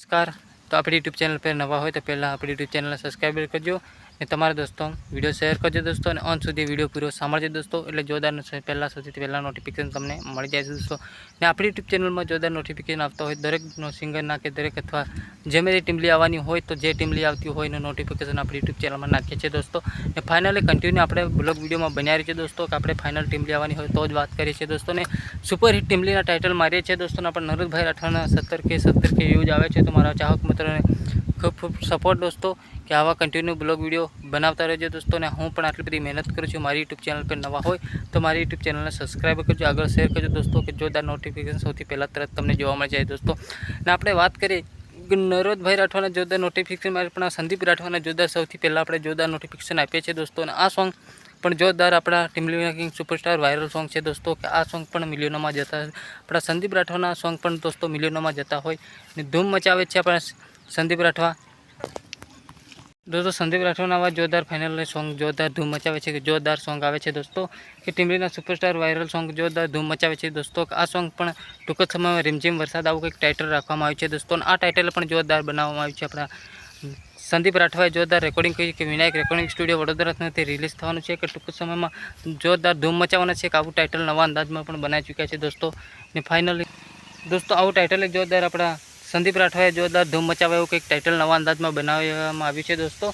નમસ્કાર. તો આપણી યુટ્યુબ ચેનલ પર નવા હોય તો પહેલાં આપણી યુટ્યુબ ચેનલને સબસ્ક્રાઈબ કરજો. અને તમારા દોસ્તો વીડિયો શેર કરજો દોસ્તો અને અંત સુધી વીડિયો પૂરો સાંભળજો દોસ્તો. એટલે જોરદાર પહેલાં સૌથી પહેલાં નોટિફિકેશન તમને મળી જાય છે દોસ્તો. ને આપણી યુટ્યુબ ચેનલમાં જોરદાર નોટિફિકેશન આવતા હોય દરેક સિંગરના કે દરેક અથવા જે મેરી ટીમલી આવવાની હોય તો જે ટીમલી આવતી હોય એનું નોટિફિકેશન આપણી યુટ્યુબ ચેનલમાં નાખીએ છીએ દોસ્તો. ને ફાઇનલી કન્ટિન્યુ આપણે બ્લોગ વિડીયોમાં બન્યા રહીએ છીએ દોસ્તો, કે આપણે ફાઇનલ ટીમલી આવવાની હોય તો જ વાત કરીએ છીએ દોસ્તો. ને સુપરહિટ ટીમલીના ટાઇટલ મારીએ છીએ દોસ્તો, ને આપણે નરોદભાઈ રાઠવાના સત્તર કે સત્તર કે વ્યૂઝ આવે છે, તો મારા ચાહક મિત્રોને ખૂબ ખૂબ સપોર્ટ દોસ્તો, કે આવા કન્ટિન્યુ બ્લોગ વીડિયો બનાવતા રહેજો દોસ્તો, ને હું પણ આટલી બધી મહેનત કરું છું. મારી યુટ્યુબ ચેનલ પર નવા હોય, તો મારી યુટ્યુબ ચેનલને સબસ્ક્રાઈબ કરજો. આગળ શેર કરજો દોસ્તો, કે જોરદાર નોટિફિકેશન સૌથી પહેલાં તરત તમને જોવા મળી જાય દોસ્તો. ને આપણે વાત કરીએ નરોદભાઈ રાઠવાના જોરદાર નોટિફિકેશન મારે પણ સંદીપ રાઠવાના જોરદાર સૌથી પહેલાં આપણે જોરદાર નોટિફિકેશન આપીએ છીએ દોસ્તો અને આ સોંગ પણ જોરદાર આપણા Timli king superstar viral song છે દોસ્તો, કે આ સોંગ પણ મિલિયનોમાં જતા, આપણા સંદીપ રાઠવાના સોંગ પણ દોસ્તો મિલિયનોમાં જતા હોય, ને ધૂમ મચાવે છે આપણા સંદીપ રાઠવા. દોસ્તો, સંદીપ રાઠવાના આવા જોરદાર ફાઇનલ સોંગ જોરદાર ધૂમ મચાવે છે કે જોરદાર સોંગ આવે છે દોસ્તો. કે ટીમડીના સુપરસ્ટાર વાયરલ સોંગ જોરદાર ધૂમ મચાવે છે દોસ્તો. આ સોંગ પણ ટૂંક જ સમયમાં રીમઝીમ વરસાદ આવું કંઈક ટાઇટલ રાખવામાં આવ્યું છે દોસ્તો. આ ટાઇટલ પણ જોરદાર બનાવવામાં આવ્યું છે આપણા સંદીપ રાઠવાએ જોરદાર રેકોર્ડિંગ કરી કે વિનાયક રેકોર્ડિંગ સ્ટુડિયો વડોદરાથી તે રિલીઝ થવાનું છે કે ટૂંક સમયમાં જોરદાર ધૂમ મચાવવાના છે કે આવું ટાઇટલ નવા અંદાજમાં પણ બનાવી ચૂક્યા છે દોસ્તો. ને ફાઇનલી દોસ્તો, આવું ટાઇટલ એક જોરદાર આપણા સંદીપ રાઠવાએ જોરદાર ધૂમ મચાવે એવું કંઈક ટાઇટલ નવા અંદાજમાં બનાવવામાં આવ્યું છે દોસ્તો.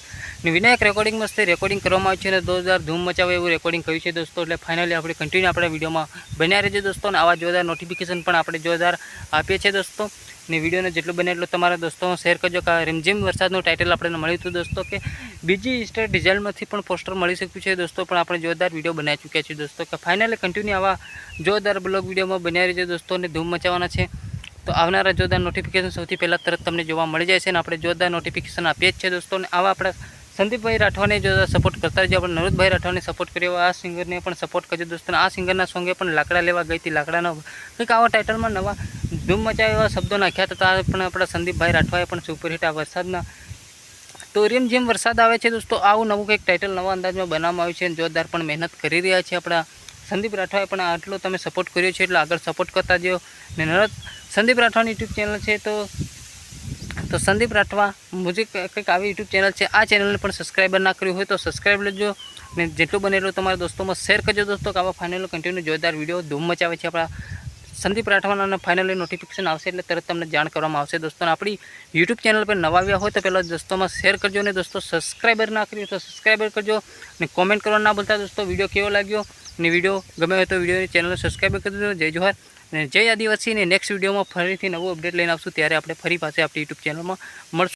ને વિનાયક રેકોર્ડિંગ મસ્ત રેકોર્ડિંગ કરવામાં આવ્યું છે અને જોરદાર ધૂમ મચાવે એવું રેકોર્ડિંગ કર્યું છે દોસ્તો. એટલે ફાઇનલી આપણે કન્ટિન્યુ આપણા વિડીયોમાં બન્યા રહેજો દોસ્તો અને આવા જોરદાર નોટિફિકેશન પણ આપણે જોરદાર આપીએ છીએ દોસ્તો. ને વિડીયોને જેટલું બને એટલું તમારા દોસ્તો શેર કરજો કે રીમઝીમ વરસાદનું ટાઇટલ આપણને મળ્યું હતું દોસ્તો કે બીજી સ્ટેટ ડિઝાઇનમાંથી પણ પોસ્ટર મળી શક્યું છે દોસ્તો. પણ આપણે જોરદાર વીડિયો બનાવી ચૂક્યા છીએ દોસ્તો. કે ફાઇનલી કન્ટિન્યુ આવા જોરદાર બ્લોગ વિડીયોમાં બન્યા રહેજો દોસ્તો ને ધૂમ મચાવવાના છે. તો આવનારા જોરદાર નોટિફિકેશન સૌથી પહેલાં તરત તમને જોવા મળી જાય છે અને આપણે જોરદાર નોટિફિકેશન આપીએ જ છે દોસ્તો અને આવા આપણા સંદીપભાઈ રાઠવાને જોરદાર સપોર્ટ કરતા રહેજો આપણે નરોદભાઈ રાઠવાને સપોર્ટ કર્યો. આ સિંગરને પણ સપોર્ટ કરજો દોસ્તો. આ સિંગરના સોંગે પણ લાકડા લેવા ગઈ હતી. લાકડાનો કંઈક આવા ટાઇટલમાં નવા ધૂમ મચાવે એવા શબ્દો નાખ્યા હતા. પણ આપણા સંદીપભાઈ રાઠવાએ પણ સુપરહિટ આ વરસાદના. તો રેમ જેમ વરસાદ આવે છે દોસ્તો, આવું નવું કંઈક ટાઇટલ નવા અંદાજમાં બનાવવામાં આવ્યું છે અને જોરદાર પણ મહેનત કરી રહ્યા છે આપણા સંદીપ રાઠવાએ પણ આટલો તમે સપોર્ટ કર્યો છે એટલે આગળ સપોર્ટ કરતા જેવો ને નરદ સંદીપ રાઠવાની યુટ્યુબ ચેનલ છે તો તો સંદીપ રાઠવા મ્યુઝિક કંઈક આવી યુટ્યુબ ચેનલ છે. આ ચેનલને પણ સબસ્ક્રાઈબર ના કર્યું હોય તો સબસ્ક્રાઈબ લેજો ને જેટલું બને એટલું તમારા દોસ્તોમાં શેર કરજો દોસ્તો, કે આવા ફાઇનલ કન્ટિન્યુ જોરદાર વીડિયો ધૂમ મચાવે છે આપણા સંદીપ રાઠવાના ફાઇનલી નોટિફિકેશન આવશે એટલે તરત તમને જાણ કરવામાં આવશે. દોસ્તો આપણી યુટ્યુબ ચેનલ પર નવા આવ્યા હોય તો પહેલાં દોસ્તોમાં શેર કરજો અને દોસ્તો સબસ્ક્રાઈબર ના કર્યું તો સબસ્ક્રાઈબર કરજો અને કોમેન્ટ કરવા ના ભૂલતા દોસ્તો વીડિયો કેવો લાગ્યો? અને વીડિયો ગમે હોય તો વિડીયોની ચેનલને સબસ્ક્રાઈબ કરી દેજો. જય જોહાર. અને જય આદિવાસી. નેક્સ્ટ વિડીયોમાં ફરીથી નવું અપડેટ લઈને આવશું. ત્યારે આપણે ફરી પાસે આપણી યુટ્યુબ ચેનલમાં મળશું.